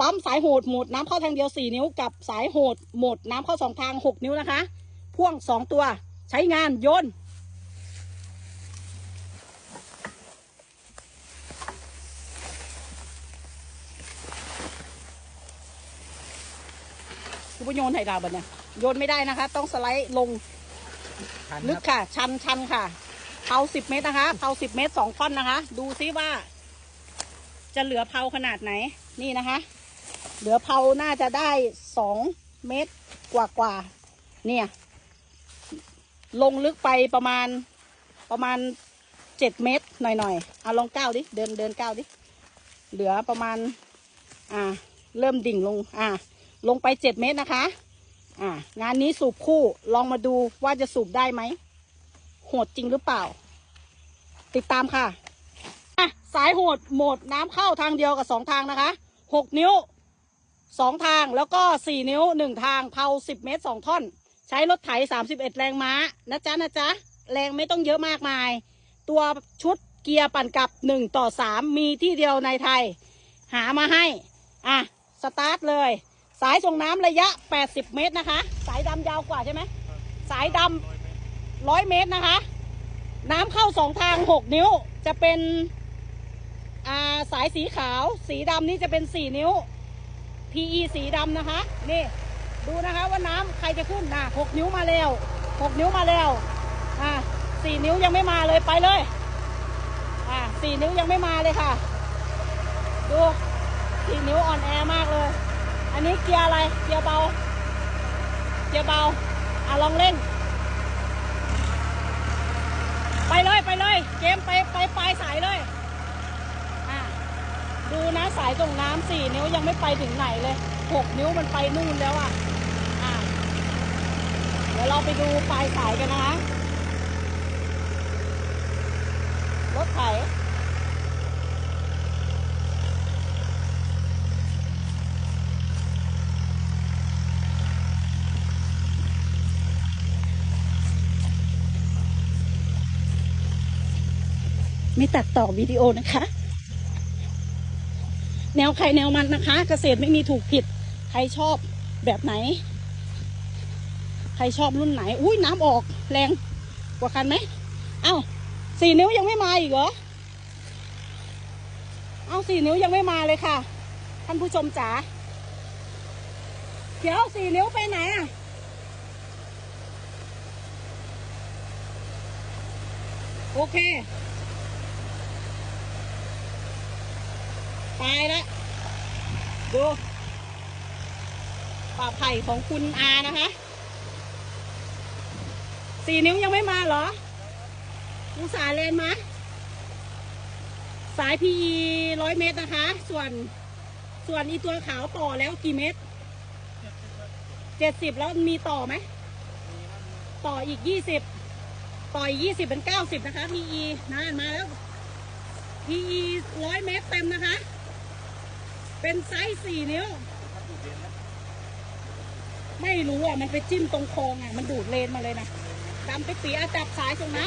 ปั๊มสายโหดโหมดน้ำเข้าทางเดียวสี่นิ้วกับสายโหดโหมดน้ำเข้าสองทางหกนิ้วนะคะ พ่วงสองตัวใช้งานโยนคุณผู้โยนไห่ดาวบันเนี่ยโยนไม่ได้นะคะ ต้องสไลด์ลงทันลึคกรับค่ะ ชันชันค่ะเผาสิบเมตรนะคะเผาสิบเมตรสองท่อนนะคะ ดูซิว่า จะเหลือเผาขนาดไหนนี่นะคะ เหลือเผาน่าจะได้สองเมตรกว่ากว่าๆเนี่ย ลงลึกไปประมาณประมาณเจ็ดเมตรหน่อยๆเอาลองก้าวดิเดินเดินก้าวดิเหลือประมาณ อ่า เริ่มดิ่งลง อ่า ลงไปเจ็ดเมตรนะคะ อ่า งานนี้สูบคู่ลองมาดูว่าจะสูบได้ไหมโหดจริงหรือเปล่า ติดตามค่ะอะสายโหดโหมดน้ำเข้าทางเดียวกับสองทางนะคะหกนิ้ว สองทางแล้วก็สี่นิ้วหนึ่งทางเผาสิบเมตรสองท่อน ใช้รถไถสามสิบเอ็ดแรงม้านะจ๊ะนะจ๊ะแรงไม่ต้องเยอะมากมาย ตัวชุดเกียร์ปั่นกลับหนึ่งต่อสามมีที่เดียวในไทย หามาให้อะสตาร์ทเลย สายส่งน้ำระยะ 80 เมตรนะคะ สายดำยาวกว่าใช่ไหมสายดำร้อยเมตรนะคะ น้ำเข้าสองทาง 6 นิ้วจะเป็นอ่าสายสีขาว สีดำนี่จะเป็น 4 นิ้ว PE สีดำนะคะ นี่ ดูนะคะว่าน้ำใครจะขึ้นนะ6นิ้วมาแล้ว6นิ้วมาแล้วอ่า4นิ้วยังไม่มาเลยไปเลยอ่า4นิ้วยังไม่มาเลยค่ะ ดูสี่นิ้วอ่อนแอมากเลย อันนี้เกียร์อะไร เกียร์เบา เกียร์เบา อะลองเร่งไปเลยไปเลย เกมไปไปปลายสายเลย ดูนะสายตรงน้ำสี่นิ้วยังไม่ไปถึงไหนเลยหกนิ้วมันไปนู่นแล้วอะอะ เดี๋ยวเราไปดูปลายสายกันนะคะ รถไถไม่ตัดต่อวิดีโอนะคะ แนวใครแนวมันนะคะ เกษตรไม่มีถูกผิด ใครชอบแบบไหน ใครชอบรุ่นไหน อุ้ยน้ำออกแรงกว่าคันไหมเอ้าสี่นิ้วยังไม่มาอีกเหรอ เอาสี่นิ้วยังไม่มาเลยค่ะ ท่านผู้ชมจ๋าเดี๋ยวสี่นิ้วไปไหนอะโอเค ไปแล้วดูป่าไผ่ของคุณอานะคะสี่นิ้วยังไม่มาเหรออุตสาเลนมาสาย PE ร้อยเมตรนะคะ ส่วนส่วนอีตัวขาวต่อแล้วกี่เมตรเจ็ดสิบแล้วมีต่อไหม ต่ออีกยี่สิบต่อยยี่สิบเป็นเก้าสิบนะคะ PE นานมาแล้ว PE ร้อยเมตรเต็มนะคะ เป็นไซส์สี่นิ้ว ไม่รู้อะ มันไปจิ้มตรงคองอะ มันดูดเลนมาเลยนะดำไปปีอาจับสายตรงนะ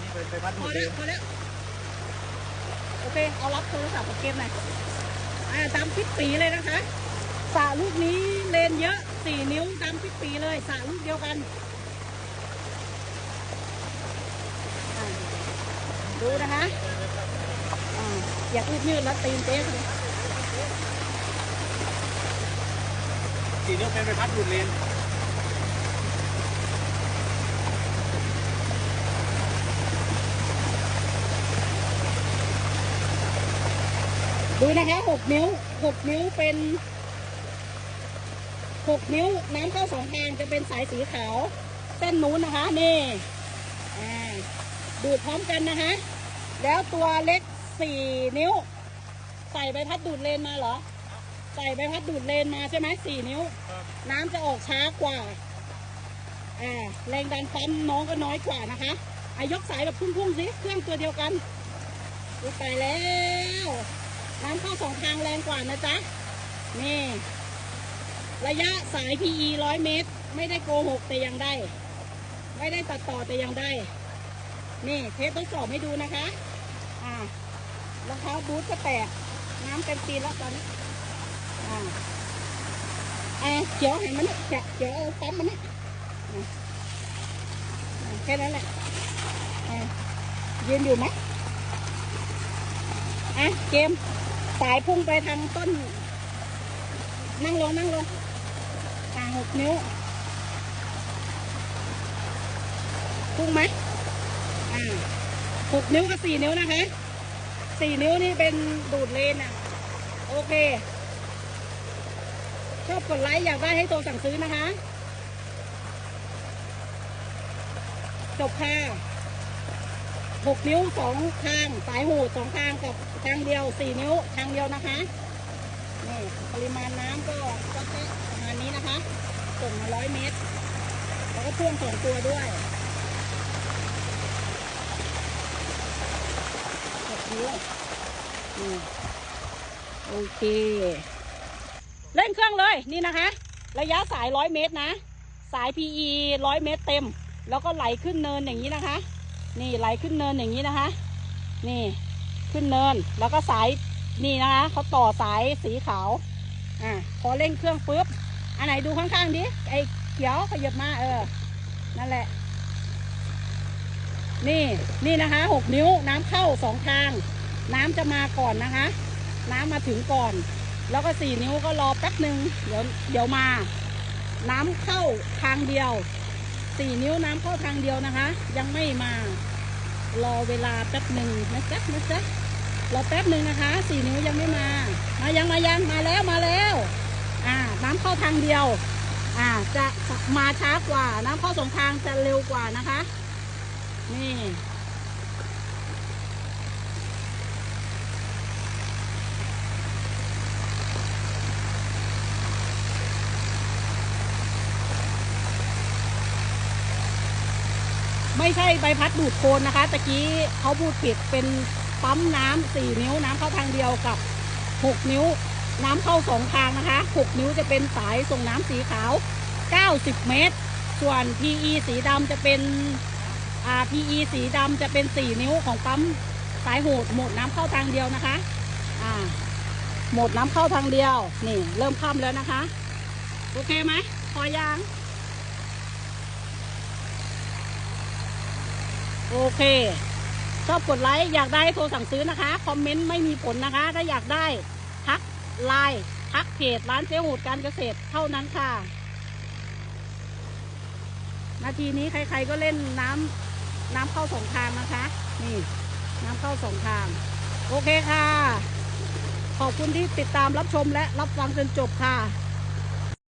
นี่เป็นพอแล้เดิวพอแล้วโอเค เอารับโทรศัพท์กับเกมหน่อยอ่าดำปิดปีเลยนะคะสระลูกนี้เลนเยอะสี่นิ้วดำปิดปีเลยสระลูกเดียวกัน ดูนะคะอ่าอย่าพูดยืดแล้วตีนเจ๊เลย สี่นิ้วเป็นไปพัดดูดเลนดูนะคะหกนิ้วหกนิ้วเป็นหกนิ้วน้ำเข้าสองทางจะเป็นสายสีขาว เส้นนู้นนะคะนี่ดูดพร้อมกันนะคะแล้วตัวเล็กสี่นิ้ว ใส่ใบพัดดูดเลนมาเหรอ ใส่ใบพัดดูดเลนมาใช่ไหมสี่นิ้ว น้ำจะออกช้ากว่าอ่าแรงดันปั๊มน้องก็น้อยกว่านะคะอายกสายแบบพุ่งๆสิเครื่องตัวเดียวกันดูไปแล้ว น้ำเข้าสองทางแรงกว่านะจ๊ะ นี่ ระยะสาย PE ร้อยเมตร ไม่ได้โกหกแต่ยังได้ ไม่ได้ตัดต่อแต่ยังได้ นี่เทปทดสอบให้ดูนะคะ อ่ารองเท้าบูทก็แตก น้ำเต็มตีนแล้วตอนนี้อ่า อ่าเขียวเห็นมันนี่แกะเขียวเอาปั๊มมันนะแค่นั้นแหละอะยืนอยู่ไหมอะเกมสายพุ่งไปทางต้น นั่งลงนั่งลงอ่าหกนิ้ว พุ่งไหมอ่าหกนิ้วกับสี่นิ้วนะคะสี่นิ้วนี่เป็นดูดเลนอะ โอเค ชอบกดไลค์อยากได้ให้โทรสั่งซื้อนะคะ จบค่ะหกนิ้วสองข้าง สายหูสองข้างกับทางเดียวสี่นิ้วทางเดียวนะคะนี่ปริมาณน้ำก็ก็ประมาณนี้นะคะส่งมาร้อยเมตร แล้วก็พ่วงสองตัวด้วยหกนิ้วโอเค เล่นเครื่องเลยนี่นะคะ ระยะสายร้อยเมตรนะ สาย PE ร้อยเมตรเต็ม แล้วก็ไหลขึ้นเนินอย่างนี้นะคะ นี่ไหลขึ้นเนินอย่างนี้นะคะ นี่ขึ้นเนินแล้วก็สายนี่นะคะเขาต่อสายสีขาวอะพอเร่งเครื่องปุ๊บอันไหนดูข้างๆดิไอ้เขียวขยับมาเออ นั่นแหละ นี่นี่นะคะหกนิ้วน้ำเข้าสองทาง น้ำจะมาก่อนนะคะ น้ำมาถึงก่อน แล้วก็สี่นิ้วก็รอแป๊บหนึ่งเดี๋ยวเดี๋ยวมา น้ำเข้าทางเดียวสี่นิ้วน้ำเข้าทางเดียวนะคะ ยังไม่มารอเวลาแป๊บหนึ่งนะจ๊ะนะจ๊ะรอแป๊บหนึ่งนะคะสี่นิ้วยังไม่มา มายังมายังมาแล้วมาแล้วอ่าน้ำเข้าทางเดียวอ่าจะมาช้ากว่า น้ำเข้าสองทางจะเร็วกว่านะคะ นี่ ไม่ใช่ใบพัดดูดโคลนนะคะตะกี้เขาพูดผิดเป็นปั๊มน้ำสี่นิ้วน้ำเข้าทางเดียวกับหกนิ้ว น้ำเข้าสองทางนะคะหกนิ้วจะเป็นสายส่งน้ำสีขาว90เมตร ส่วน PE สีดำจะเป็นอ่า PE สีดำจะเป็นสี่นิ้วของปั๊มสายโหดหมดน้ำเข้าทางเดียวนะคะอ่าหมดน้ำเข้าทางเดียว นี่ เริ่มค่ำแล้วนะคะ โอเคไหมพอยัง โอเค ชอบกดไลค์ อยากได้โทรสั่งซื้อนะคะ คอมเมนต์ไม่มีผลนะคะ ถ้าอยากได้ทักไลน์ทักเพจร้านเจ๊หูดการเกษตรเท่านั้นค่ะ นาทีนี้ใครๆก็เล่นน้ำน้ำเข้าสองทางนะคะ นี่น้ำเข้าสองทาง โอเคค่ะ ขอบคุณที่ติดตามรับชมและรับฟังจนจบค่ะ